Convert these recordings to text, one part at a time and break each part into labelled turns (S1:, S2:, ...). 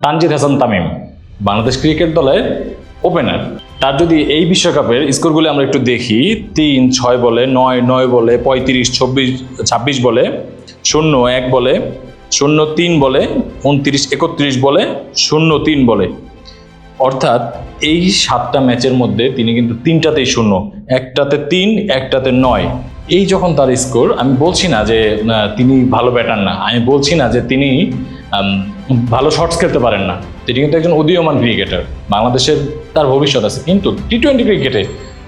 S1: Tanzid Hasan Tamim, Bangladesh cricket দলের opener তার যদি এই বিশ্বকাপের স্কোরগুলো আমরা একটু দেখি, তিন, ছয় বলে, নয় নয় বলে, পঁয়ত্রিশ, চব্বিশ, ছাব্বিশ বলে, শূন্য, এক বলে, শূন্য, তিন বলে, উনত্রিশ, একত্রিশ বলে, শূন্য, তিন বলে। অর্থাৎ এই সাতটা ম্যাচের মধ্যে তিনি কিন্তু তিনটাতেই শূন্য, একটাতে তিন, একটাতে নয়। এই যখন তার স্কোর আমি বলছি না যে তিনি ভালো ব্যাটার না। আমি বলছি না যে তিনি ভালো শর্টস খেলতে পারেন না। তিনি কিন্তু একজন উদীয়মান ক্রিকেটার বাংলাদেশের তার ভবিষ্যৎ আছে। কিন্তু টি টোয়েন্টি ক্রিকেটে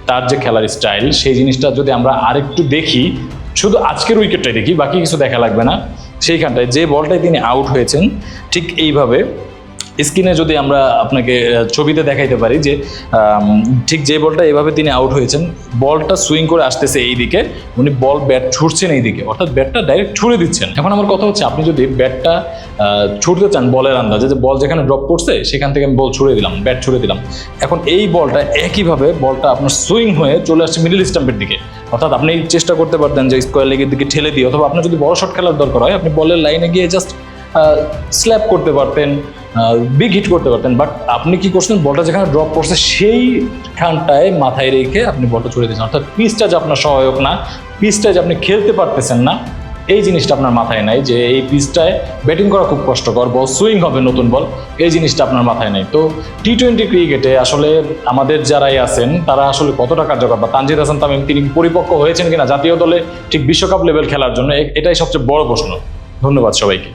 S1: তার যে খেলার স্টাইল সেই জিনিসটা যদি আমরা আরেকটু দেখি, শুধু আজকের উইকেটটাই দেখি, বাকি কিছু দেখা লাগবে না। সেইখানটায় যে বলটায় তিনি আউট হয়েছেন, ঠিক এইভাবে স্ক্রিনে যদি আমরা আপনাকে ছবিতে দেখাইতে পারি যে ঠিক যে বলটা এভাবে তিনি আউট হয়েছেন, বলটা সুইং করে আসতেছে এই দিকে উনি বল ব্যাট ছুটছেন এই দিকে অর্থাৎ ব্যাটটা ডাইরেক্ট ছুড়ে দিচ্ছেন। এখন আমার কথা হচ্ছে, আপনি যদি ব্যাটটা ছুটতে চান বলের আন্দাজে, যে বল যেখানে ড্রপ করছে, সেখান থেকে আমি বল ছুড়ে দিলাম ব্যাট ছুড়ে দিলাম। এখন এই বলটা একইভাবে, বলটা আপনার সুইং হয়ে চলে আসছে মিডিল স্টাম্পের দিকে। অর্থাৎ আপনি চেষ্টা করতে পারতেন যে স্কোয়ার লেগের দিকে ঠেলে দিয়ে, অথবা আপনার যদি বড় শট খেলার দরকার হয়, আপনি বলের লাইনে গিয়ে জাস্ট স্ল্যাপ করতে পারতেন বিগ হিট করতে পারতেন। বাট আপনি কি করছেন? বলটা যেখানে ড্রপ করছে সেইখানটায় মাথায় রেখে আপনি বলটা ছুড়ে দিয়েছেন। অর্থাৎ পিচটা যে আপনার সহায়ক না পিচটা যে আপনি খেলতে পারতেছেন না, এই জিনিসটা আপনার মাথায় নাই যে এই পিচটায় ব্যাটিং করা খুব কষ্টকর বল সুইং হবে নতুন বল এই জিনিসটা আপনার মাথায় নেই। তো টি টোয়েন্টি ক্রিকেটে আসলে আমাদের যারাই আছেন, তারা আসলে কতটা কার্যকর? বা তানজিদ হাসান তামিম, তিনি পরিপক্ক হয়েছেন কিনা জাতীয় দলে ঠিক বিশ্বকাপ লেভেল খেলার জন্য এটাই সবচেয়ে বড় প্রশ্ন। ধন্যবাদ সবাইকে।